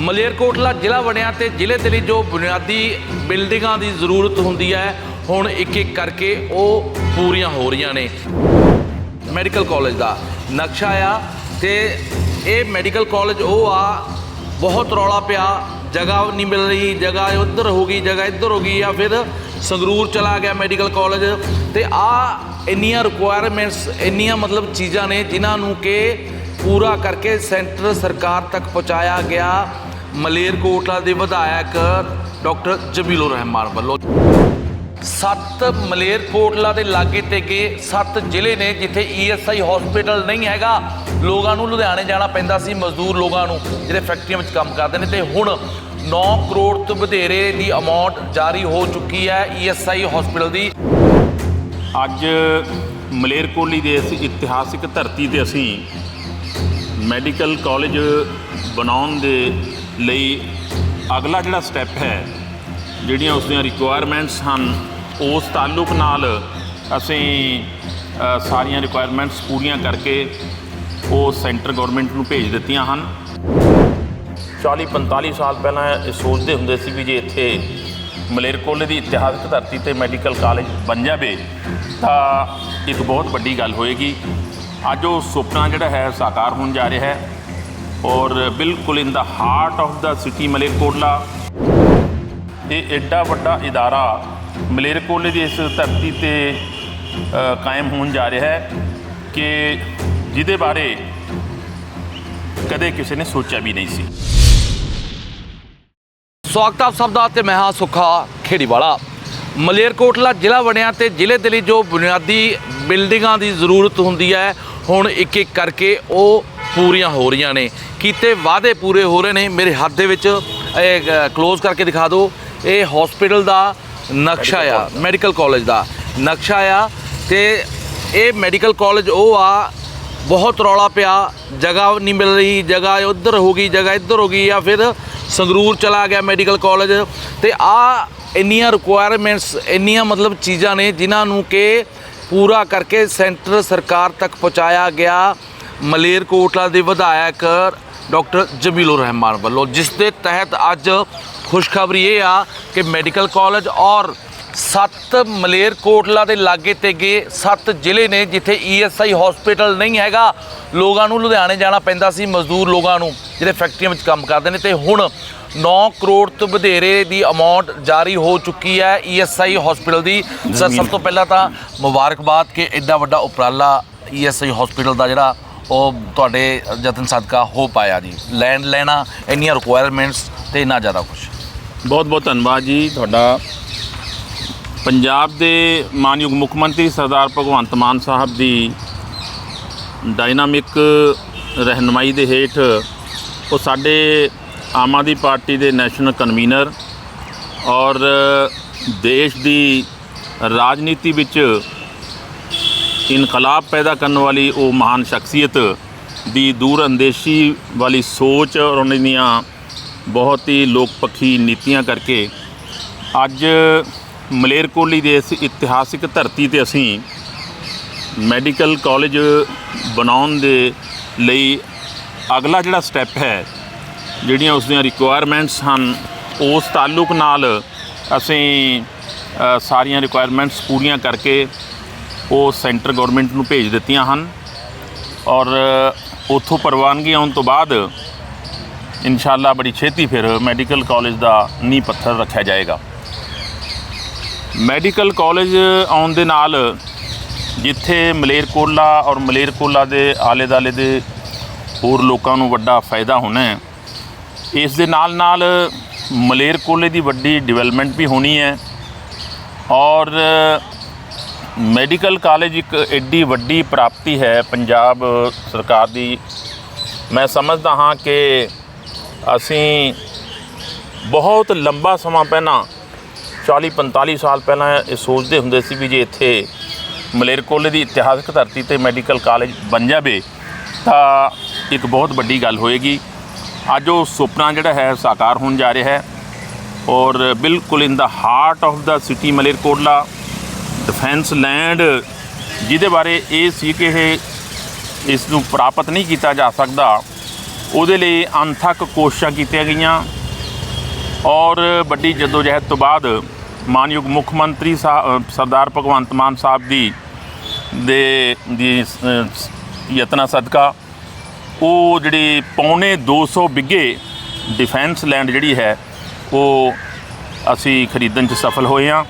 ਮਲੇਰਕੋਟਲਾ ਜ਼ਿਲ੍ਹਾ ਬਣਿਆ ਤੇ ਜ਼ਿਲ੍ਹੇ ਦੇ ਲਈ ਜੋ ਬੁਨਿਆਦੀ ਬਿਲਡਿੰਗਾਂ ਦੀ ਜ਼ਰੂਰਤ ਹੁੰਦੀ ਹੈ, ਹੁਣ ਇੱਕ ਇੱਕ ਕਰਕੇ ਉਹ ਪੂਰੀਆਂ ਹੋ ਰਹੀਆਂ ਨੇ। ਮੈਡੀਕਲ ਕਾਲਜ ਦਾ ਨਕਸ਼ਾ ਆ ਤੇ ਇਹ ਮੈਡੀਕਲ ਕਾਲਜ ਉਹ ਆ, ਬਹੁਤ ਰੌਲਾ ਪਿਆ, ਜਗ੍ਹਾ ਨਹੀਂ ਮਿਲ ਰਹੀ, ਜਗ੍ਹਾ ਉੱਧਰ ਹੋ ਗਈ, ਜਗ੍ਹਾ ਇੱਧਰ ਹੋ ਗਈ ਜਾਂ ਫਿਰ ਸੰਗਰੂਰ ਚਲਾ ਗਿਆ ਮੈਡੀਕਲ ਕਾਲਜ ਤੇ ਆ ਇੰਨੀਆਂ ਰਿਕੁਆਇਰਮੈਂਟਸ ਇੰਨੀਆਂ ਮਤਲਬ ਚੀਜ਼ਾਂ ਨੇ ਜਿਨ੍ਹਾਂ ਨੂੰ ਕਿ ਪੂਰਾ ਕਰਕੇ ਸੈਂਟਰ ਸਰਕਾਰ ਤੱਕ ਪਹੁੰਚਾਇਆ ਗਿਆ। ਮਲੇਰਕੋਟਲਾ ਦੇ ਵਿਧਾਇਕ ਡਾਕਟਰ ਜਮੀਲੁਰ ਰਹਿਮਾਨ ਵੱਲੋਂ ਸੱਤ ਮਲੇਰਕੋਟਲਾ ਦੇ ਲਾਗੇ ਤੇਗੇ ਸੱਤ ਜ਼ਿਲ੍ਹੇ ਨੇ ਜਿੱਥੇ ਈਐਸਆਈ ਹਸਪੀਟਲ ਨਹੀਂ ਹੈਗਾ। ਲੋਕਾਂ ਨੂੰ ਲੁਧਿਆਣੇ ਜਾਣਾ ਪੈਂਦਾ ਸੀ, ਮਜ਼ਦੂਰ ਲੋਕਾਂ ਨੂੰ, ਜਿਹੜੇ ਫੈਕਟਰੀਆਂ ਵਿੱਚ ਕੰਮ ਕਰਦੇ ਨੇ। ਤੇ ਹੁਣ 9 ਕਰੋੜ ਤੋਂ ਵਧੇਰੇ ਦੀ ਅਮਾਉਂਟ ਜਾਰੀ ਹੋ ਚੁੱਕੀ ਹੈ ਈਐਸਆਈ ਹਸਪੀਟਲ ਦੀ। ਅੱਜ ਮਲੇਰਕੋਟਲੀ ਦੇ ਇਸ ਇਤਿਹਾਸਿਕ ਧਰਤੀ ਤੇ ਅਸੀਂ ਮੈਡੀਕਲ ਕਾਲਜ ਬਣਾਉਣ ਦੇ ਲਈ ਅਗਲਾ ਜਿਹੜਾ ਸਟੈਪ ਹੈ, ਜਿਹੜੀਆਂ ਉਸ ਦੀਆਂ ਰਿਕੁਆਇਰਮੈਂਟਸ ਹਨ, ਉਸ ਤਾਲੁਕ ਨਾਲ ਅਸੀਂ ਸਾਰੀਆਂ ਰਿਕੁਆਇਰਮੈਂਟਸ ਪੂਰੀਆਂ ਕਰਕੇ ਉਹ ਸੈਂਟਰ ਗਵਰਨਮੈਂਟ ਨੂੰ ਭੇਜ ਦਿੱਤੀਆਂ ਹਨ। 40 45 ਸਾਲ ਪਹਿਲਾਂ ਇਹ ਸੋਚਦੇ ਹੁੰਦੇ ਸੀ ਵੀ ਜੇ ਇੱਥੇ ਮਲੇਰਕੋਲੇ ਦੀ ਇਤਿਹਾਸਕ ਧਰਤੀ ਤੇ ਮੈਡੀਕਲ ਕਾਲਜ ਬਣ ਜਾਵੇ, ਤਾਂ ਇੱਕ ਬਹੁਤ ਵੱਡੀ ਗੱਲ ਹੋਏਗੀ। ਅੱਜ ਉਹ ਸੁਪਨਾ ਜਿਹੜਾ ਹੈ, ਸਾਕਾਰ ਹੋਣ ਜਾ ਰਿਹਾ ਹੈ। ਔਰ ਬਿਲਕੁਲ in the heart of the city Malerkotla. ਇਹ ਐਡਾ ਵੱਡਾ ਇਦਾਰਾ ਮਲੇਰਕੋਟਲੇ ਦੀ ਇਸ ਧਰਤੀ ਤੇ ਕਾਇਮ ਹੋਣ ਜਾ ਰਿਹਾ ਹੈ ਕਿ ਜਿਹਦੇ ਬਾਰੇ ਕਦੇ ਕਿਸੇ ਨੇ ਸੋਚਿਆ ਵੀ ਨਹੀਂ ਸੀ। ਸਵਾਗਤ ਆਪ ਸਭ ਦਾ ਤੇ ਮੈਂ ਹਾਂ ਸੁੱਖਾ ਖੇੜੀਵਾਲਾ। ਮਲੇਰਕੋਟਲਾ ਜ਼ਿਲ੍ਹਾ ਬਣਿਆ ਤੇ ਜ਼ਿਲ੍ਹੇ ਦੇ ਲਈ ਜੋ ਬੁਨਿਆਦੀ ਬਿਲਡਿੰਗਾਂ ਦੀ ਜ਼ਰੂਰਤ ਹੁੰਦੀ ਹੈ, ਹੁਣ ਇੱਕ ਇੱਕ ਕਰਕੇ ਉਹ ਪੂਰੀਆਂ ਹੋ ਰਹੀਆਂ ਨੇ। ਕੀਤੇ ਵਾਅਦੇ ਪੂਰੇ ਹੋ ਰਹੇ ਨੇ। ਮੇਰੇ ਹੱਥ ਦੇ ਵਿੱਚ ਇਹ ক্লোਜ਼ ਕਰਕੇ ਦਿਖਾ ਦਿਓ। ਇਹ ਹਸਪੀਟਲ ਦਾ ਨਕਸ਼ਾ ਆ ਮੈਡੀਕਲ ਕਾਲਜ ਦਾ ਨਕਸ਼ਾ ਆ ਤੇ ਇਹ ਮੈਡੀਕਲ ਕਾਲਜ ਉਹ ਆ ਬਹੁਤ ਰੌਲਾ ਪਿਆ। ਜਗ੍ਹਾ ਨਹੀਂ ਮਿਲ ਰਹੀ ਜਗ੍ਹਾ ਉੱਧਰ ਹੋ ਗਈ ਜਗ੍ਹਾ ਇੱਧਰ ਹੋ ਗਈ ਜਾਂ ਫਿਰ ਸੰਗਰੂਰ ਚਲਾ ਗਿਆ ਮੈਡੀਕਲ ਕਾਲਜ ਤੇ ਆ ਇੰਨੀਆਂ ਰਿਕੁਆਇਰਮੈਂਟਸ ਇੰਨੀਆਂ ਮਤਲਬ ਚੀਜ਼ਾਂ ਨੇ ਜਿਨ੍ਹਾਂ ਨੂੰ ਕਿ ਪੂਰਾ ਕਰਕੇ ਸੈਂਟਰ ਸਰਕਾਰ ਤੱਕ ਪਹੁੰਚਾਇਆ ਗਿਆ। ਮਲੇਰਕੋਟਲਾ ਦੇ ਵਿਧਾਇਕ ਡਾਕਟਰ ਜਮੀਲੁਰ ਰਹਿਮਾਨ ਵੱਲੋਂ, ਜਿਸ ਦੇ ਤਹਿਤ ਅੱਜ ਖੁਸ਼ਖਬਰੀ ਇਹ ਆ ਕਿ ਮੈਡੀਕਲ ਕਾਲਜ ਔਰ ਸੱਤ ਮਲੇਰਕੋਟਲਾ ਦੇ ਲਾਗੇ 'ਤੇ ਗਏ ਸੱਤ ਜ਼ਿਲ੍ਹੇ ਨੇ ਜਿੱਥੇ ਈਐਸਆਈ ਹਸਪੀਟਲ ਨਹੀਂ ਹੈਗਾ। ਲੋਕਾਂ ਨੂੰ ਲੁਧਿਆਣੇ ਜਾਣਾ ਪੈਂਦਾ ਸੀ, ਮਜ਼ਦੂਰ ਲੋਕਾਂ ਨੂੰ, ਜਿਹੜੇ ਫੈਕਟਰੀਆਂ ਵਿੱਚ ਕੰਮ ਕਰਦੇ ਨੇ। ਤੇ ਹੁਣ 9 ਕਰੋੜ ਤੋਂ ਵਧੇਰੇ ਦੀ ਅਮਾਉਂਟ ਜਾਰੀ ਹੋ ਚੁੱਕੀ ਹੈ ਈਐਸਆਈ ਹਸਪੀਟਲ ਦੀ। ਸਰ, ਸਭ ਤੋਂ ਪਹਿਲਾਂ ਤਾਂ ਮੁਬਾਰਕਬਾਦ ਕਿ ਐਡਾ ਵੱਡਾ ਉਪਰਾਲਾ ਈਐਸਆਈ ਹਸਪੀਟਲ ਦਾ ਜਿਹੜਾ ਉਹ ਤੁਹਾਡੇ ਯਤਨ ਸਦਕਾ ਹੋ ਪਾਇਆ ਜੀ। ਲੈਂਡ ਲੈਣਾ, ਇੰਨੀਆਂ ਰਿਕੁਆਇਰਮੈਂਟਸ ਤੇ ਇੰਨਾ ਜ਼ਿਆਦਾ ਕੁਝ ਬਹੁਤ ਬਹੁਤ ਧੰਨਵਾਦ ਜੀ ਤੁਹਾਡਾ। ਪੰਜਾਬ ਦੇ ਮਾਨਯੋਗ ਮੁੱਖ ਮੰਤਰੀ ਸਰਦਾਰ ਭਗਵੰਤ ਮਾਨ ਸਾਹਿਬ ਦੀ ਡਾਇਨਾਮਿਕ ਰਹਿਨਮਾਈ ਦੇ ਹੇਠ ਉਹ ਸਾਡੇ ਆਮ ਆਦਮੀ ਪਾਰਟੀ ਦੇ ਨੈਸ਼ਨਲ ਕਨਵੀਨਰ ਔਰ ਦੇਸ਼ ਦੀ ਰਾਜਨੀਤੀ ਵਿੱਚ ਇਨਕਲਾਬ ਪੈਦਾ ਕਰਨ ਵਾਲੀ ਉਹ ਮਹਾਨ ਸ਼ਖਸੀਅਤ ਦੀ ਦੂਰਅੰਦੇਸ਼ੀ ਵਾਲੀ ਸੋਚ ਔਰ ਉਹਨਾਂ ਦੀਆਂ ਬਹੁਤ ਹੀ ਲੋਕਪੱਖੀ ਨੀਤੀਆਂ ਕਰਕੇ ਅੱਜ ਮਲੇਰਕੋਟਲੀ ਦੇ ਇਸ ਇਤਿਹਾਸਿਕ ਧਰਤੀ ਤੇ ਅਸੀਂ ਮੈਡੀਕਲ ਕਾਲਜ ਬਣਾਉਣ ਦੇ ਲਈ ਅਗਲਾ ਜਿਹੜਾ ਸਟੈਪ ਹੈ, ਜਿਹੜੀਆਂ ਉਸ ਦੀਆਂ ਰਿਕੁਆਇਰਮੈਂਟਸ ਹਨ, ਉਸ ਤਾਲੁਕ ਨਾਲ ਅਸੀਂ ਸਾਰੀਆਂ ਰਿਕੁਆਇਰਮੈਂਟਸ ਪੂਰੀਆਂ ਕਰਕੇ ਉਹ ਸੈਂਟਰ ਗਵਰਨਮੈਂਟ ਨੂੰ ਭੇਜ ਦਿੱਤੀਆਂ ਹਨ ਔਰ ਉਥੋਂ ਪ੍ਰਵਾਨਗੀ ਆਉਣ ਤੋਂ ਬਾਅਦ ਇਨਸ਼ਾਅੱਲਾ ਬੜੀ ਛੇਤੀ ਫਿਰ ਮੈਡੀਕਲ ਕਾਲਜ ਦਾ ਨੀਂਹ ਪੱਥਰ ਰੱਖਿਆ ਜਾਏਗਾ। ਮੈਡੀਕਲ ਕਾਲਜ ਆਉਣ ਦੇ ਨਾਲ ਜਿੱਥੇ ਮਲੇਰਕੋਟਲਾ ਔਰ ਮਲੇਰਕੋਟਲਾ ਦੇ ਆਲੇ ਦਾਲੇ ਦੇ ਹੋਰ ਲੋਕਾਂ ਨੂੰ ਵੱਡਾ ਫਾਇਦਾ ਹੋਣਾ ਹੈ, ਇਸ ਦੇ ਨਾਲ ਨਾਲ ਮਲੇਰਕੋਟਲੇ ਦੀ ਵੱਡੀ ਡਿਵੈਲਪਮੈਂਟ ਵੀ ਹੋਣੀ ਹੈ ਔਰ ਮੈਡੀਕਲ ਕਾਲਜ ਇੱਕ ਐਡੀ ਵੱਡੀ ਪ੍ਰਾਪਤੀ ਹੈ ਪੰਜਾਬ ਸਰਕਾਰ ਦੀ। ਮੈਂ ਸਮਝਦਾ ਹਾਂ ਕਿ ਅਸੀਂ ਬਹੁਤ ਲੰਬਾ ਸਮਾਂ ਪਹਿਲਾਂ 40 45 ਸਾਲ ਪਹਿਲਾਂ ਇਹ ਸੋਚਦੇ ਹੁੰਦੇ ਸੀ ਵੀ ਜੇ ਇੱਥੇ ਮਲੇਰਕੋਲੇ ਦੀ ਇਤਿਹਾਸਕ ਧਰਤੀ ਤੇ ਮੈਡੀਕਲ ਕਾਲਜ ਬਣ ਜਾਵੇ, ਤਾਂ ਇੱਕ ਬਹੁਤ ਵੱਡੀ ਗੱਲ ਹੋਏਗੀ। ਅੱਜ ਉਹ ਸੁਪਨਾ ਜਿਹੜਾ ਹੈ, ਸਾਕਾਰ ਹੋਣ ਜਾ ਰਿਹਾ ਹੈ ਔਰ ਬਿਲਕੁਲ in the heart of the city Malerkotla defence land ਜਿਹਦੇ ਬਾਰੇ ਇਹ ਸੀ ਕਿ ਇਹ ਇਸ ਨੂੰ ਪ੍ਰਾਪਤ ਨਹੀਂ ਕੀਤਾ ਜਾ ਸਕਦਾ ਉਹਦੇ ਲਈ ਅਣਥੱਕ ਕੋਸ਼ਿਸ਼ਾਂ ਕੀਤੀਆਂ ਗਈਆਂ। ਔਰ ਵੱਡੀ ਜਦੋਜਹਿਦ ਤੋਂ ਬਾਅਦ ਮਾਨਯੋਗ ਮੁੱਖ ਮੰਤਰੀ ਸਾਹਿਬ ਸਰਦਾਰ ਭਗਵੰਤ ਮਾਨ ਸਾਹਿਬ ਦੀ ਦੇ ਦੀ ਅ, ਯਤਨਾ ਸਦਕਾ ਉਹ ਜਿਹੜੀ ਪੌਣੇ 200 ਬਿੱਗੇ ਡਿਫੈਂਸ ਲੈਂਡ ਜਿਹੜੀ ਹੈ ਉਹ ਅਸੀਂ ਖਰੀਦਣ 'ਚ ਸਫਲ ਹੋਏ ਹਾਂ।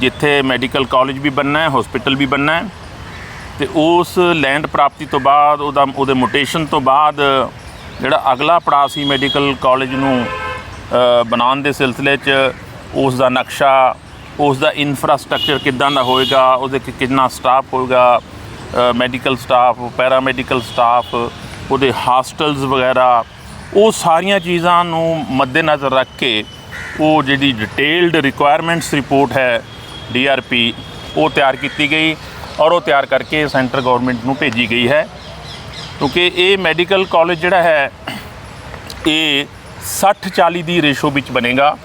ਜਿੱਥੇ ਮੈਡੀਕਲ ਕਾਲਜ ਵੀ ਬਣਨਾ ਹੈ ਹਸਪੀਟਲ ਵੀ ਬਣਨਾ ਹੈ, ਤੇ ਉਸ ਲੈਂਡ ਪ੍ਰਾਪਤੀ ਤੋਂ ਬਾਅਦ ਉਹਦਾ, ਉਹਦੇ ਮੋਟੇਸ਼ਨ ਤੋਂ ਬਾਅਦ ਜਿਹੜਾ ਅਗਲਾ ਪੜਾਅ ਸੀ ਮੈਡੀਕਲ ਕਾਲਜ ਨੂੰ ਬਣਾਉਣ ਦੇ ਸਿਲਸਿਲੇ 'ਚ ਉਸ ਦਾ ਨਕਸ਼ਾ ਉਸ ਦਾ ਇਨਫਰਾਸਟ੍ਰਕਚਰ ਕਿੱਦਾਂ ਦਾ ਹੋਏਗਾ, ਉਹਦੇ 'ਚ ਕਿੰਨਾ ਸਟਾਫ ਹੋਏਗਾ ਮੈਡੀਕਲ ਸਟਾਫ ਪੈਰਾਮੈਡੀਕਲ ਸਟਾਫ ਉਹਦੇ ਹਾਸਟਲਸ ਵਗੈਰਾ, ਉਹ ਸਾਰੀਆਂ ਚੀਜ਼ਾਂ ਨੂੰ ਮੱਦੇਨਜ਼ਰ ਰੱਖ ਕੇ ਉਹ ਜਿਹੜੀ ਡਿਟੇਲਡ ਰਿਕੁਆਇਰਮੈਂਟਸ ਰਿਪੋਰਟ ਹੈ ਡੀਆਰਪੀ ਉਹ ਤਿਆਰ ਕੀਤੀ ਗਈ ਔਰ ਉਹ ਤਿਆਰ ਕਰਕੇ ਸੈਂਟਰ ਗਵਰਨਮੈਂਟ ਨੂੰ ਭੇਜੀ ਗਈ ਹੈ। ਕਿਉਂਕਿ ਇਹ ਮੈਡੀਕਲ ਕਾਲਜ ਜਿਹੜਾ ਹੈ, ਇਹ 60 40 ਦੀ ਰੇਸ਼ੋ ਵਿੱਚ ਬਣੇਗਾ।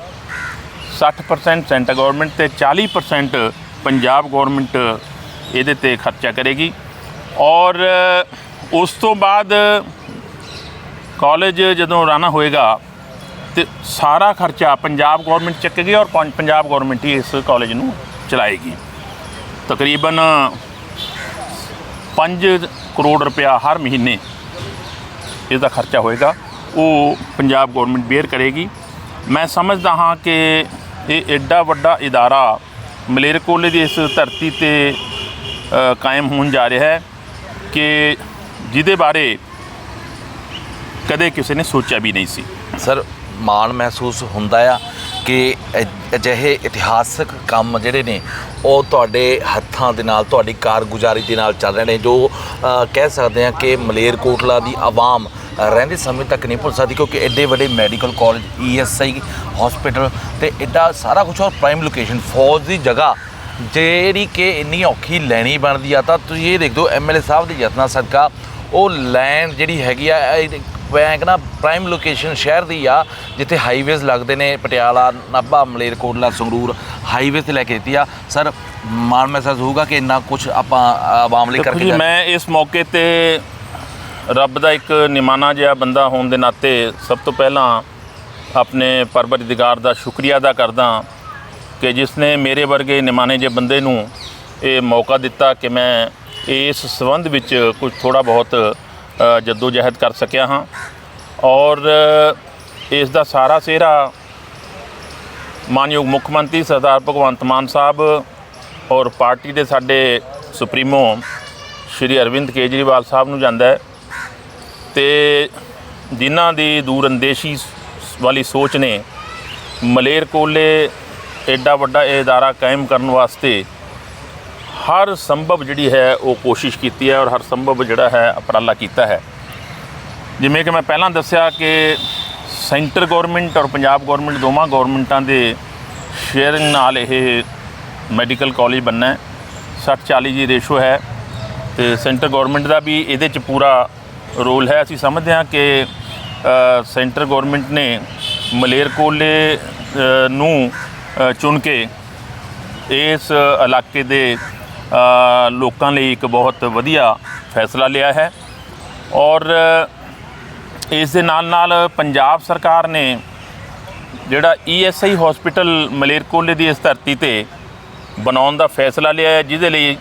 60% ਸੈਂਟਰ ਗਵਰਨਮੈਂਟ ਤੇ 40% ਪੰਜਾਬ ਗਵਰਨਮੈਂਟ ਇਹਦੇ ਤੇ ਖਰਚਾ ਕਰੇਗੀ। ਔਰ ਉਸ ਤੋਂ ਬਾਅਦ ਕਾਲਜ ਜਦੋਂ ਰਾਣਾ ਹੋਏਗਾ ਤੇ ਸਾਰਾ ਖਰਚਾ ਪੰਜਾਬ ਗਵਰਨਮੈਂਟ ਚੱਕੇਗੀ ਔਰ ਪੰ- ਪੰਜਾਬ ਗਵਰਨਮੈਂਟ ਹੀ ਇਸ ਕਾਲਜ ਨੂੰ ਚਲਾਏਗੀ। ਤਕਰੀਬਨ 5 ਕਰੋੜ ਰੁਪਇਆ ਹਰ ਮਹੀਨੇ ਇਸ ਦਾ ਖਰਚਾ ਹੋਏਗਾ। ਉਹ ਪੰਜਾਬ ਗਵਰਨਮੈਂਟ ਬੇਅਰ ਕਰੇਗੀ। ਮੈਂ ਸਮਝਦਾ ਹਾਂ ਕਿ ਇਹ ਐਡਾ ਵੱਡਾ ਇਦਾਰਾ ਮਲੇਰਕੋਲੇ ਦੀ ਇਸ ਧਰਤੀ ਤੇ ਕਾਇਮ ਹੋਣ ਜਾ ਰਿਹਾ ਹੈ ਕਿ ਜਿਹਦੇ ਬਾਰੇ ਕਦੇ ਕਿਸੇ ਨੇ ਸੋਚਿਆ ਵੀ ਨਹੀਂ ਸੀ। ਸਰ, ਮਾਣ ਮਹਿਸੂਸ ਹੁੰਦਾ ਆ। ਕਿ ਅਜਿਹੇ ਇਤਿਹਾਸਕ ਕੰਮ ਜਿਹੜੇ ਨੇ, ਉਹ ਤੁਹਾਡੇ ਹੱਥਾਂ ਦੇ ਨਾਲ, ਤੁਹਾਡੀ ਕਾਰਗੁਜ਼ਾਰੀ ਦੇ ਨਾਲ ਚੱਲ ਰਹੇ ਨੇ, ਜੋ ਕਹਿ ਸਕਦੇ ਆ ਕਿ ਮਲੇਰਕੋਟਲਾ ਦੀ ਆਵਾਮ ਰਹਿੰਦੇ ਸਮੇਂ ਤੱਕ ਨਹੀਂ ਭੁੱਲ ਸਕਦੀ, ਕਿਉਂਕਿ ਐਡੇ ਵੱਡੇ ਮੈਡੀਕਲ ਕਾਲਜ ਈਐਸਆਈ ਹਸਪੀਟਲ ਤੇ ਐਡਾ ਸਾਰਾ ਕੁਝ ਔਰ ਪ੍ਰਾਈਮ ਲੋਕੇਸ਼ਨ ਫੌਜ ਦੀ ਜਗ੍ਹਾ, ਜਿਹੜੀ ਕਿ ਇੰਨੀ ਔਖੀ ਲੈਣੀ ਬਣਦੀ ਆ, ਤਾਂ ਤੁਸੀਂ ਇਹ ਦੇਖ ਦਿਓ ਐਮਐਲਏ ਸਾਹਿਬ ਦੇ ਯਤਨਾਂ ਸਦਕਾ, ਉਹ ਲੈਂਡ ਜਿਹੜੀ ਹੈਗੀ ਆ ਬੈਂਕ ਨਾ ਪ੍ਰਾਈਮ ਲੋਕੇਸ਼ਨ ਸ਼ਹਿਰ ਦੀ ਆ ਜਿੱਥੇ ਹਾਈਵੇਜ਼ ਲੱਗਦੇ ਨੇ ਪਟਿਆਲਾ ਨਾਭਾ ਮਲੇਰਕੋਟਲਾ ਸੰਗਰੂਰ ਹਾਈਵੇ ਤੇ ਲੈ ਕੇ ਦਿੱਤੀ ਆ। ਸਰ ਮਾਣ ਮਹਿਸੂਸ ਹੋਊਗਾ ਕਿ ਇੰਨਾ ਕੁਝ ਆਪਾਂ ਆਵਾਮ ਲਈ ਕਰਕੇ ਮੈਂ ਇਸ ਮੌਕੇ ਤੇ ਰੱਬ ਦਾ ਇੱਕ ਨਿਮਾਣਾ ਜਿਹਾ ਬੰਦਾ ਹੋਣ ਦੇ ਨਾਤੇ ਸਭ ਤੋਂ ਪਹਿਲਾਂ ਆਪਣੇ ਪਰਵਰਦਿਗਾਰ ਦਾ ਸ਼ੁਕਰੀਆ ਅਦਾ ਕਰਦਾ ਕਿ ਜਿਸ ਨੇ ਮੇਰੇ ਵਰਗੇ ਨਿਮਾਣੇ ਜਿਹੇ ਬੰਦੇ ਨੂੰ ਇਹ ਮੌਕਾ ਦਿੱਤਾ ਕਿ ਮੈਂ ਇਸ ਸੰਬੰਧ ਵਿੱਚ ਕੁਝ ਥੋੜਾ ਬਹੁਤ ਜੱਦੋ ਜਹਿਦ ਕਰ ਸਕਿਆ ਹਾਂ। ਔਰ ਇਸ ਦਾ ਸਾਰਾ ਸਿਹਰਾ ਮਾਨਯੋਗ ਮੁੱਖ ਮੰਤਰੀ ਸਰਦਾਰ ਭਗਵੰਤ ਮਾਨ ਸਾਹਿਬ ਔਰ ਪਾਰਟੀ ਦੇ ਸਾਡੇ ਸੁਪਰੀਮੋ ਸ਼੍ਰੀ ਅਰਵਿੰਦ ਕੇਜਰੀਵਾਲ ਸਾਹਿਬ ਨੂੰ ਜਾਂਦਾ ਹੈ। ਤੇ ਜਿਨ੍ਹਾਂ ਦੀ ਦੂਰਅੰਦੇਸ਼ੀ ਸ- ਵਾਲੀ ਸੋਚ ਨੇ ਮਲੇਰ ਕੋਲੇ ਐਡਾ ਵੱਡਾ ਇਹ ਅਦਾਰਾ ਕਾਇਮ ਕਰਨ ਵਾਸਤੇ ਹਰ ਸੰਭਵ ਜਿਹੜੀ ਹੈ ਉਹ ਕੋਸ਼ਿਸ਼ ਕੀਤੀ ਹੈ ਔਰ ਹਰ ਸੰਭਵ ਜਿਹੜਾ ਹੈ ਉਪਰਾਲਾ ਕੀਤਾ ਹੈ। ਜਿਵੇਂ ਕਿ ਮੈਂ ਪਹਿਲਾਂ ਦੱਸਿਆ ਕਿ ਸੈਂਟਰ ਗਵਰਨਮੈਂਟ ਔਰ ਪੰਜਾਬ ਗਵਰਨਮੈਂਟ ਦੋਵਾਂ ਗਵਰਨਮੈਂਟਾਂ ਦੇ ਸ਼ੇਅਰਿੰਗ ਨਾਲ ਇਹ ਮੈਡੀਕਲ ਕਾਲਜ ਬਣਨਾ ਹੈ। 60 40 ਦੀ ਰੇਸ਼ੋ ਹੈ ਤੇ ਸੈਂਟਰ ਗਵਰਨਮੈਂਟ ਦਾ ਵੀ ਇਹਦੇ 'ਚ ਪੂਰਾ ਰੋਲ ਹੈ। ਅਸੀਂ ਸਮਝਦੇ ਹਾਂ ਕਿ ਸੈਂਟਰ ਗਵਰਨਮੈਂਟ ਨੇ ਮਲੇਰਕੋਲੇ ਨੂੰ ਚੁਣ ਕੇ ਇਸ ਇਲਾਕੇ ਦੇ ਲੋਕਾਂ ਲਈ ਇੱਕ ਬਹੁਤ ਵਧੀਆ ਫੈਸਲਾ ਲਿਆ ਹੈ। ਔਰ ਇਸ ਦੇ ਨਾਲ ਨਾਲ ਪੰਜਾਬ ਸਰਕਾਰ ਨੇ ਜਿਹੜਾ ਈਐਸਆਈ ਹਸਪੀਟਲ ਮਲੇਰਕੋਲੇ ਦੀ ਇਸ ਧਰਤੀ ਤੇ ਬਣਾਉਣ ਦਾ ਫੈਸਲਾ ਲਿਆ ਹੈ, ਜਿਹਦੇ ਲਈ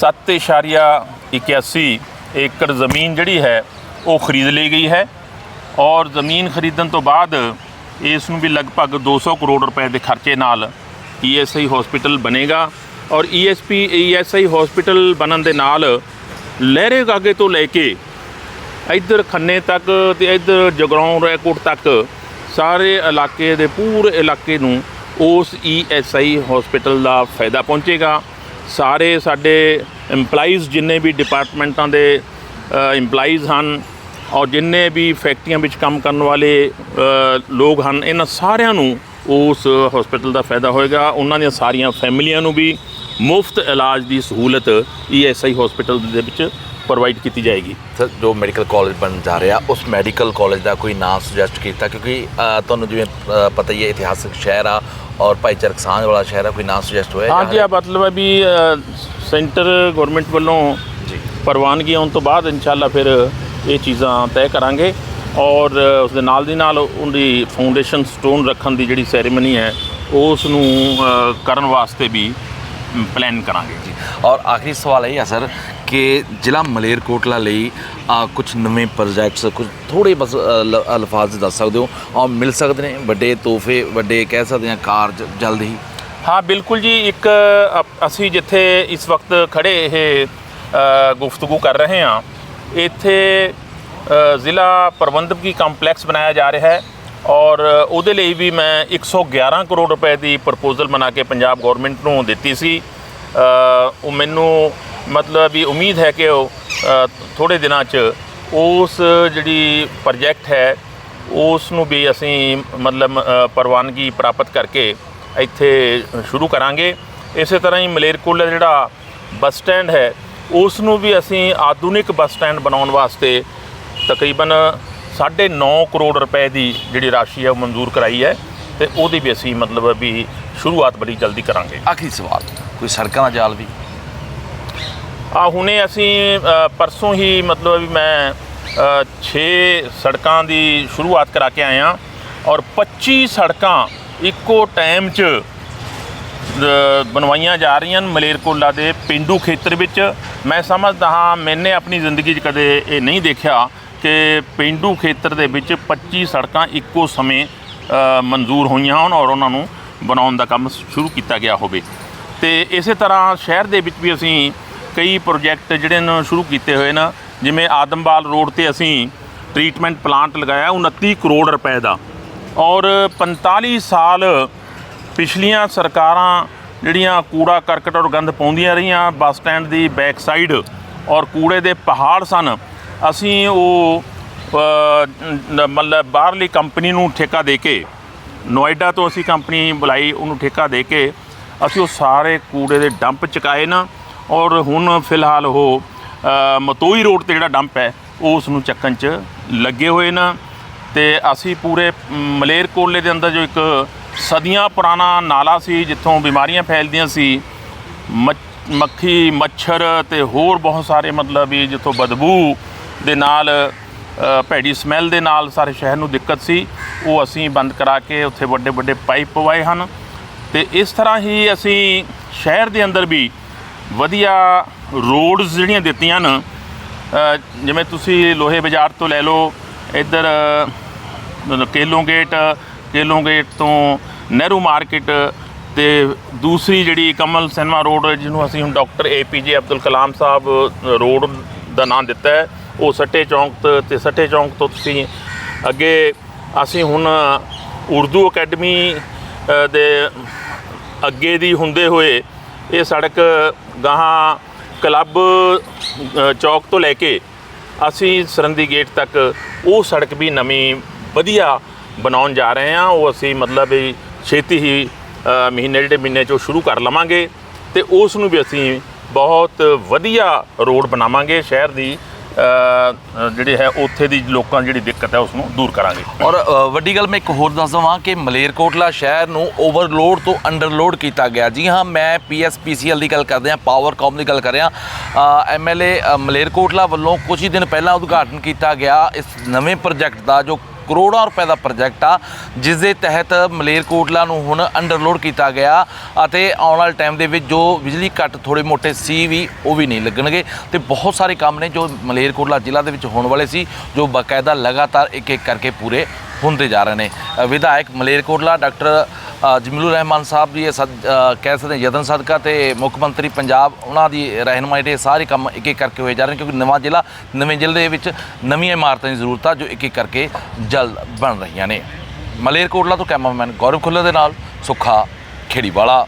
7.81 ਏਕੜ ਜ਼ਮੀਨ ਜਿਹੜੀ ਹੈ, ਉਹ ਖਰੀਦ ਲਈ ਗਈ ਹੈ। ਔਰ ਜ਼ਮੀਨ ਖਰੀਦਣ ਤੋਂ ਬਾਅਦ ਇਸ ਨੂੰ ਵੀ ਲਗਭਗ 200 ਕਰੋੜ ਰੁਪਏ ਦੇ ਖਰਚੇ ਨਾਲ ਈਐਸਆਈ ਹਸਪੀਟਲ ਬਣੇਗਾ। ਔਰ ਈਐਸਪੀ ਈਐਸਆਈ ਹਸਪੀਟਲ ਬਣਨ ਦੇ ਨਾਲ ਲਹਿਰੇ ਗਾਗੇ ਤੋਂ ਲੈ ਕੇ ਇੱਧਰ ਖੰਨੇ ਤੱਕ ਤੇ ਇੱਧਰ ਜਗਰਾਉਂ ਰੈਕੋਟ ਤੱਕ ਸਾਰੇ ਇਲਾਕੇ ਦੇ ਪੂਰੇ ਇਲਾਕੇ ਨੂੰ ਉਸ ਈਐਸਆਈ ਹਸਪੀਟਲ ਦਾ ਫਾਇਦਾ ਪਹੁੰਚੇਗਾ। ਸਾਰੇ ਸਾਡੇ EMPLOYEES ਜਿੰਨੇ ਵੀ ਡਿਪਾਰਟਮੈਂਟਾਂ ਦੇ EMPLOYEES ਹਨ ਔਰ ਜਿੰਨੇ ਵੀ ਫੈਕਟਰੀਆਂ ਵਿੱਚ ਕੰਮ ਕਰਨ ਵਾਲੇ ਲੋਕ ਹਨ, ਇਹਨਾਂ ਸਾਰਿਆਂ ਨੂੰ ਉਸ ਹਸਪੀਟਲ ਦਾ ਫਾਇਦਾ ਹੋਏਗਾ। ਉਹਨਾਂ ਦੀਆਂ ਸਾਰੀਆਂ ਫੈਮਲੀਆਂ ਨੂੰ ਵੀ ਮੁਫਤ ਇਲਾਜ ਦੀ ਸਹੂਲਤ ਈਐਸਆਈ ਹਸਪੀਟਲ ਦੇ ਵਿੱਚ ਪ੍ਰੋਵਾਈਡ ਕੀਤੀ ਜਾਏਗੀ। ਸਰ ਜੋ ਮੈਡੀਕਲ ਕਾਲਜ ਬਣ ਜਾ ਰਿਹਾ ਉਸ ਮੈਡੀਕਲ ਕਾਲਜ ਦਾ ਕੋਈ ਨਾਮ ਸੁਜੈਸਟ ਕੀਤਾ? ਕਿਉਂਕਿ ਤੁਹਾਨੂੰ ਜਿਵੇਂ ਪਤਾ ਹੀ ਹੈ ਇਤਿਹਾਸਕ ਸ਼ਹਿਰ ਆ ਔਰ ਭਾਈਚਾਰਕ ਸਾਂਝ ਵਾਲਾ ਸ਼ਹਿਰ ਆ ਕੋਈ ਨਾਮ ਸੁਜੈਸਟ ਹੋਇਆ ਹਾਂਜੀ ਆ ਮਤਲਬ ਹੈ ਵੀ ਸੈਂਟਰ ਗਵਰਨਮੈਂਟ ਵੱਲੋਂ ਜੀ। ਪ੍ਰਵਾਨਗੀ ਆਉਣ ਤੋਂ ਬਾਅਦ ਇਨਸ਼ਾਅੱਲਾ ਫਿਰ ਇਹ ਚੀਜ਼ਾਂ ਤੈਅ ਕਰਾਂਗੇ। ਔਰ ਉਸ ਦੇ ਨਾਲ ਦੀ ਨਾਲ ਉਹਦੀ ਫਾਊਂਡੇਸ਼ਨ ਸਟੋਨ ਰੱਖਣ ਦੀ ਜਿਹੜੀ ਸੈਰੇਮਨੀ ਹੈ ਉਸ ਨੂੰ ਕਰਨ ਵਾਸਤੇ ਵੀ ਪਲਾਨ ਕਰਾਂਗੇ। ਜੀ। ਔਰ ਆਖਰੀ ਸਵਾਲ ਇਹ ਹੈ ਸਰ ਕਿ ਜ਼ਿਲ੍ਹਾ ਮਲੇਰਕੋਟਲਾ ਲਈ ਕੁਝ ਨਵੇਂ ਪ੍ਰੋਜੈਕਟਸ ਕੁਝ ਥੋੜੇ ਬਸ ਅਲਫਾਜ਼ ਦੱਸ ਸਕਦੇ ਹੋ? ਔਰ ਮਿਲ ਸਕਦੇ ਨੇ ਵੱਡੇ ਤੋਹਫੇ ਵੱਡੇ ਕਹਿ ਸਕਦੇ ਹਾਂ ਕਾਰਜ ਜਲਦ ਹੀ? ਹਾਂ ਬਿਲਕੁਲ ਜੀ। ਇੱਕ ਅਸੀਂ ਜਿੱਥੇ ਇਸ ਵਕਤ ਖੜੇ ਇਹ ਗੁਫ਼ਤਗੂ ਕਰ ਰਹੇ ਹਾਂ ਇੱਥੇ ਜ਼ਿਲ੍ਹਾ ਪ੍ਰਬੰਧਕੀ ਕੰਪਲੈਕਸ ਬਣਾਇਆ ਜਾ ਰਿਹਾ ਹੈ ਔਰ ਉਹਦੇ ਲਈ ਵੀ ਮੈਂ 111 ਕਰੋੜ ਰੁਪਏ ਦੀ ਪ੍ਰਪੋਜ਼ਲ ਬਣਾ ਕੇ ਪੰਜਾਬ ਗਵਰਨਮੈਂਟ ਨੂੰ ਦਿੱਤੀ ਸੀ। ਉਹ ਮੈਨੂੰ ਮਤਲਬ ਵੀ ਉਮੀਦ ਹੈ ਕਿ ਉਹ ਥੋੜੇ ਦਿਨਾਂ 'ਚ ਉਸ ਜਿਹੜੀ ਪ੍ਰੋਜੈਕਟ ਹੈ, ਉਸ ਨੂੰ ਵੀ ਅਸੀਂ ਮਤਲਬ ਪ੍ਰਵਾਨਗੀ ਪ੍ਰਾਪਤ ਕਰਕੇ ਇੱਥੇ ਸ਼ੁਰੂ ਕਰਾਂਗੇ। ਇਸੇ ਤਰ੍ਹਾਂ ਹੀ ਮਲੇਰਕੋਟਲਾ ਜਿਹੜਾ ਬੱਸ ਸਟੈਂਡ ਹੈ, ਉਸ ਨੂੰ ਵੀ ਅਸੀਂ ਆਧੁਨਿਕ ਬੱਸ ਸਟੈਂਡ ਬਣਾਉਣ ਵਾਸਤੇ ਤਕਰੀਬਨ 9.5 ਕਰੋੜ ਰੁਪਏ ਦੀ ਜਿਹੜੀ ਰਾਸ਼ੀ ਹੈ ਉਹ ਮਨਜ਼ੂਰ ਕਰਾਈ ਹੈ ਤੇ ਉਹਦੀ ਵੀ ਅਸੀਂ ਮਤਲਬ ਵੀ ਸ਼ੁਰੂਆਤ ਬੜੀ ਜਲਦੀ ਕਰਾਂਗੇ। ਆਖਰੀ ਸਵਾਲ ਕੋਈ ਸੜਕਾਂ ਦਾ ਜਾਲ ਵੀ? ਆ ਹੁਣੇ ਅਸੀਂ ਪਰਸੋਂ ਹੀ ਮਤਲਬ ਵੀ ਮੈਂ 6 ਸੜਕਾਂ ਦੀ ਸ਼ੁਰੂਆਤ ਕਰਾ ਕੇ ਆਇਆ ਔਰ 25 ਸੜਕਾਂ ਇੱਕੋ ਟਾਈਮ 'ਚ ਬਣਵਾਈਆਂ ਜਾ ਰਹੀਆਂ ਹਨ ਮਲੇਰਕੋਟਲਾ ਦੇ ਪਿੰਡੂ ਖੇਤਰ ਵਿੱਚ। ਮੈਂ ਸਮਝਦਾ ਹਾਂ ਮੈਨੇ ਆਪਣੀ ਜ਼ਿੰਦਗੀ 'ਚ ਕਦੇ ਇਹ ਨਹੀਂ ਦੇਖਿਆ ਕਿ ਪਿੰਡੂ ਖੇਤਰ ਦੇ ਵਿੱਚ 25 ਸੜਕਾਂ ਇੱਕੋ ਸਮੇਂ ਮਨਜ਼ੂਰ ਹੋਈਆਂ ਹੋਣ ਔਰ ਉਹਨਾਂ ਨੂੰ ਬਣਾਉਣ ਦਾ ਕੰਮ ਸ਼ੁਰੂ ਕੀਤਾ ਗਿਆ ਹੋਵੇ। ਤੇ ਇਸੇ ਤਰ੍ਹਾਂ ਸ਼ਹਿਰ ਦੇ ਵਿੱਚ ਵੀ ਅਸੀਂ ਕਈ ਪ੍ਰੋਜੈਕਟ ਜਿਹੜੇ ਨੇ ਸ਼ੁਰੂ ਕੀਤੇ ਹੋਏ ਨੇ। ਜਿਵੇਂ ਆਦਮਵਾਲ ਰੋਡ ਤੇ ਅਸੀਂ ਟ੍ਰੀਟਮੈਂਟ ਪਲਾਂਟ ਲਗਾਇਆ 29 ਕਰੋੜ ਰੁਪਏ ਦਾ। ਔਰ 45 ਸਾਲ ਪਿਛਲੀਆਂ ਸਰਕਾਰਾਂ ਜਿਹੜੀਆਂ ਕੂੜਾ, ਕਰਕਟ ਔਰ ਗੰਦ ਪਾਉਂਦੀਆਂ ਰਹੀਆਂ, ਬੱਸ ਸਟੈਂਡ ਦੀ ਬੈਕ ਸਾਈਡ ਔਰ ਕੂੜੇ ਦੇ ਪਹਾੜ ਸਨ ਅਸੀਂ ਉਹ ਮਤਲਬ ਬਾਹਰਲੀ ਕੰਪਨੀ ਨੂੰ ਠੇਕਾ ਦੇ ਕੇ, ਨੋਇਡਾ ਤੋਂ ਅਸੀਂ ਕੰਪਨੀ ਬੁਲਾਈ, ਉਹਨੂੰ ਠੇਕਾ ਦੇ ਕੇ, ਅਸੀਂ ਉਹ ਸਾਰੇ ਕੂੜੇ ਦੇ ਡੰਪ ਚੁਕਾਏ ਨਾ, ਔਰ ਹੁਣ ਫਿਲਹਾਲ ਉਹ ਮਤੋਈ ਰੋਡ ਤੇ ਜਿਹੜਾ ਡੰਪ ਹੈ, ਉਹ ਉਸ ਨੂੰ ਚੱਕਣ 'ਚ ਲੱਗੇ ਹੋਏ ਨਾ, ਤੇ ਅਸੀਂ ਪੂਰੇ ਮਲੇਰ ਕੋਲੇ ਦੇ ਅੰਦਰ ਜੋ ਇੱਕ ਸਦੀਆਂ ਪੁਰਾਣਾ ਨਾਲਾ ਸੀ, ਜਿੱਥੋਂ ਬਿਮਾਰੀਆਂ ਫੈਲਦੀਆਂ ਸੀ ਮੱਖੀ, ਮੱਛਰ ਤੇ ਹੋਰ ਬਹੁਤ ਸਾਰੇ ਮਤਲਬ ਵੀ ਜਿੱਥੋਂ ਬਦਬੂ ਦੇ ਨਾਲ ਭੈੜੀ ਸਮੈਲ ਦੇ ਨਾਲ ਸਾਰੇ ਸ਼ਹਿਰ ਨੂੰ ਦਿੱਕਤ ਸੀ। ਉਹ ਅਸੀਂ ਬੰਦ ਕਰਾ ਕੇ ਉੱਥੇ ਵੱਡੇ ਵੱਡੇ ਪਾਈਪ ਪਵਾਏ ਹਨ। ਤੇ ਇਸ ਤਰ੍ਹਾਂ ਹੀ ਅਸੀਂ ਸ਼ਹਿਰ ਦੇ ਅੰਦਰ ਵੀ ਵਧੀਆ ਰੋਡਸ ਜਿਹੜੀਆਂ ਦਿੱਤੀਆਂ ਨੇ ਜਿਵੇਂ ਤੁਸੀਂ ਲੋਹੇ ਬਾਜ਼ਾਰ ਤੋਂ ਲੈ ਲਓ, ਇੱਧਰ ਕੇਲੋਂ ਗੇਟ ਕੇਲੋਂ ਗੇਟ ਤੋਂ ਨਹਿਰੂ ਮਾਰਕੀਟ ਤੇ ਦੂਸਰੀ ਜਿਹੜੀ ਕਮਲ ਸਿਨੇਮਾ ਰੋਡ, ਜਿਹਨੂੰ ਅਸੀਂ ਹੁਣ ਡਾਕਟਰ ਏ ਪੀ ਜੇ ਅਬਦੁਲ ਕਲਾਮ ਸਾਹਿਬ ਰੋਡ ਦਾ ਨਾਮ ਦਿੱਤਾ ਹੈ ਉਹ ਸੱਟੇ ਚੌਂਕ ਤੋਂ ਤੇ ਸੱਟੇ ਚੌਂਕ ਤੋਂ ਤੁਸੀਂ ਅੱਗੇ ਅਸੀਂ ਹੁਣ ਉਰਦੂ ਅਕੈਡਮੀ ਦੇ ਅੱਗੇ ਦੀ ਹੁੰਦੇ ਹੋਏ ਇਹ ਸੜਕ ਗਾਹਾਂ ਕਲੱਬ ਅ, ਚੌਕ ਤੋਂ ਲੈ ਕੇ ਅਸੀਂ ਸਰੰਦੀ ਗੇਟ ਤੱਕ ਉਹ ਸੜਕ ਵੀ ਨਵੀਂ ਵਧੀਆ ਬਣਾਉਣ ਜਾ ਰਹੇ ਹਾਂ। ਉਹ ਅਸੀਂ ਮਤਲਬ ਵੀ ਛੇਤੀ ਹੀ ਮਹੀਨੇ ਡੇਢ ਮਹੀਨੇ 'ਚੋਂ ਸ਼ੁਰੂ ਕਰ ਲਵਾਂਗੇ ਤੇ ਉਸ ਨੂੰ ਵੀ ਅਸੀਂ ਬਹੁਤ ਵਧੀਆ ਰੋਡ ਬਣਾਵਾਂਗੇ ਸ਼ਹਿਰ ਦੀ। ਜਿਹੜੀ ਹੈ, ਉੱਥੇ ਦੀ ਲੋਕਾਂ ਦੀ ਜਿਹੜੀ ਦਿੱਕਤ ਹੈ ਉਸ ਨੂੰ ਦੂਰ ਕਰਾਂਗੇ। ਔਰ ਵੱਡੀ ਗੱਲ ਮੈਂ ਇੱਕ ਹੋਰ ਦੱਸ ਦਵਾਂ ਕਿ ਮਲੇਰਕੋਟਲਾ ਸ਼ਹਿਰ ਨੂੰ ਓਵਰਲੋਡ ਤੋਂ ਅੰਡਰਲੋਡ ਕੀਤਾ ਗਿਆ। ਜੀ ਹਾਂ, ਮੈਂ ਪੀਐਸਪੀਸੀਐਲ ਦੀ ਗੱਲ ਕਰਦੇ ਹਾਂ ਪਾਵਰ ਕਾਮ ਦੀ ਗੱਲ ਕਰ ਰਿਹਾ। ਐਮਐਲਏ ਮਲੇਰਕੋਟਲਾ ਵੱਲੋਂ ਕੁਝ ਹੀ ਦਿਨ ਪਹਿਲਾਂ ਉਦਘਾਟਨ ਕੀਤਾ ਗਿਆ ਇਸ ਨਵੇਂ ਪ੍ਰੋਜੈਕਟ ਦਾ, ਜੋ ਕਰੋੜਾਂ ਰੁਪਏ ਦਾ ਪ੍ਰੋਜੈਕਟ ਆ ਜਿਸ ਦੇ ਤਹਿਤ ਮਲੇਰਕੋਟਲਾ ਨੂੰ ਹੁਣ ਅੰਡਰਲੋਡ ਕੀਤਾ ਗਿਆ ਅਤੇ ਆਉਣ ਵਾਲੇ ਟਾਈਮ ਦੇ ਵਿੱਚ ਜੋ ਬਿਜਲੀ ਕੱਟ ਥੋੜੇ ਮੋਟੇ ਸੀ ਵੀ, ਉਹ ਵੀ ਨਹੀਂ ਲੱਗਣਗੇ ਤੇ ਬਹੁਤ ਸਾਰੇ ਕੰਮ ਨੇ ਜੋ ਮਲੇਰਕੋਟਲਾ ਜ਼ਿਲ੍ਹਾ ਦੇ ਵਿੱਚ ਹੋਣ ਵਾਲੇ ਸੀ, ਜੋ ਬਕਾਇਦਾ ਲਗਾਤਾਰ ਇੱਕ ਇੱਕ ਕਰਕੇ ਪੂਰੇ ਹੁੰਦੇ ਜਾ ਰਹੇ ਨੇ। ਵਿਧਾਇਕ ਮਲੇਰਕੋਟਲਾ ਡਾਕਟਰ ਜਮੀਲੁਰ ਰਹਿਮਾਨ ਸਾਹਿਬ ਦੀ ਇਹ ਸਦ ਕਹਿ ਸਕਦੇ ਯਤਨ ਸਦਕਾ ਤੇ ਮੁੱਖ ਮੰਤਰੀ ਪੰਜਾਬ, ਉਹਨਾਂ ਦੀ ਰਹਿਨਮਾਈ ਦੇ ਸਾਰੇ ਕੰਮ ਇੱਕ ਇੱਕ ਕਰਕੇ ਹੋਏ ਜਾ ਰਹੇ ਨੇ ਕਿਉਂਕਿ ਨਵਾਂ ਜ਼ਿਲ੍ਹਾ, ਨਵੇਂ ਜ਼ਿਲ੍ਹੇ ਦੇ ਵਿੱਚ ਨਵੀਆਂ ਇਮਾਰਤਾਂ ਦੀ ਜ਼ਰੂਰਤ ਆ ਜੋ ਇੱਕ ਇੱਕ ਕਰਕੇ ਜਲਦ ਬਣ ਰਹੀਆਂ ਨੇ। ਮਲੇਰਕੋਟਲਾ ਤੋਂ ਕੈਮਰਾਮੈਨ ਗੌਰਵ ਖੁੱਲਰ ਦੇ ਨਾਲ ਸੁੱਖਾ ਖੇੜੀਵਾਲਾ।